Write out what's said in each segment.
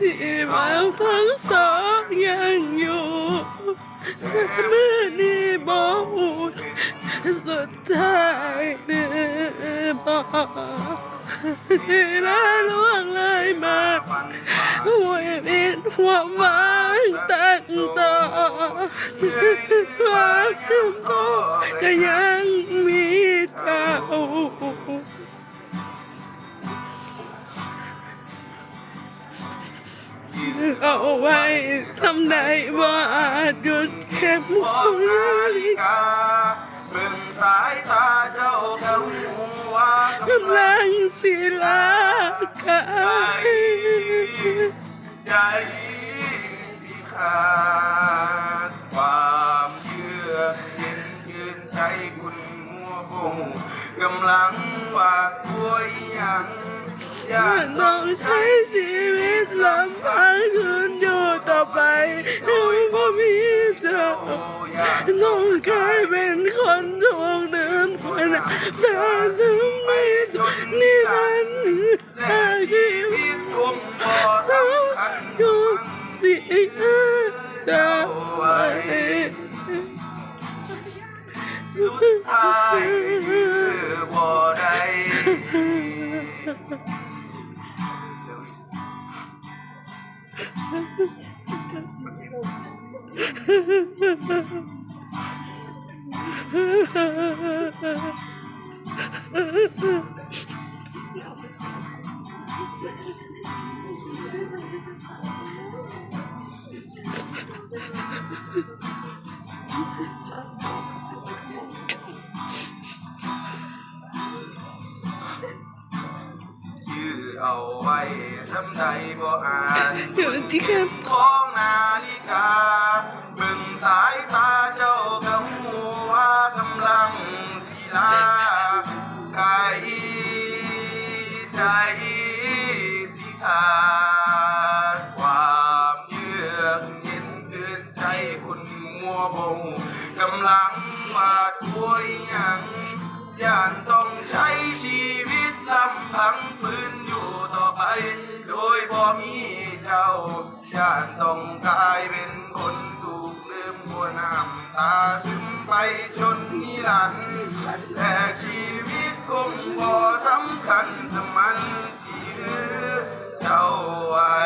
ที่บางทั้งสองยังอยู่เมื่อนี้บอกสุดท้ายเดือบอ เอาไว้ทำได้ว่าหยุดแค่มมองงนานาฬิกาเบิ่งสายตาเจ้าก็รู้ว่ากำลังศิลากาใจยใจที่ขาดความเชื่อเย็นชื่นใจคุณมัวบงกำลังฝากตัวยังอยากต้องใช้ชีวิตลำ ต้องกลายเป็นคนถูกเดินคนแต่ซึ่งไม่ถูกนี่นั้นแต่ชีวิตคงพอสำสำคัญทุกสิ่งจะไว้สุดท้ายคือบ่ได้ ยื้อเอาไว้ทำใดบ่อ่านอยู่ที่แคมป์ของนาฬิกาเบิ่งสายตาเจ้าก็หูว่ากำลังทีลา ย่านต้องใช้ชีวิตลำพังฝืนอยู่ต่อไป โดยบ่มีเจ้าย่านต้องกลายเป็นคนถูกลืมหัวน้ำตาซึมไปจนนิรันดร์แต่ชีวิตคงบ่สำคัญเท่ามันที่เหลือเจ้าไว้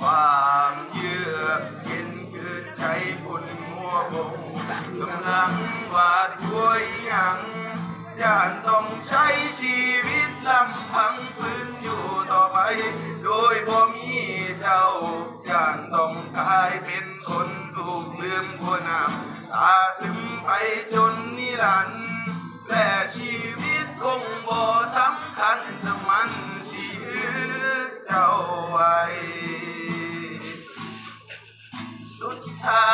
ควา กำลังหวาดกลัวยยังย่านต้องใช้ชีวิตลำพังฝืนอยู่ต่อไป โดยบ่มีเจ้าย่านต้องกลายเป็นคนถูกลืมหัวน้ำตาซึมไปจนนิรันดร์และชีวิตคงบ่สำคัญถ้ามันสิเหลือเจ้าไว้สุดท้าย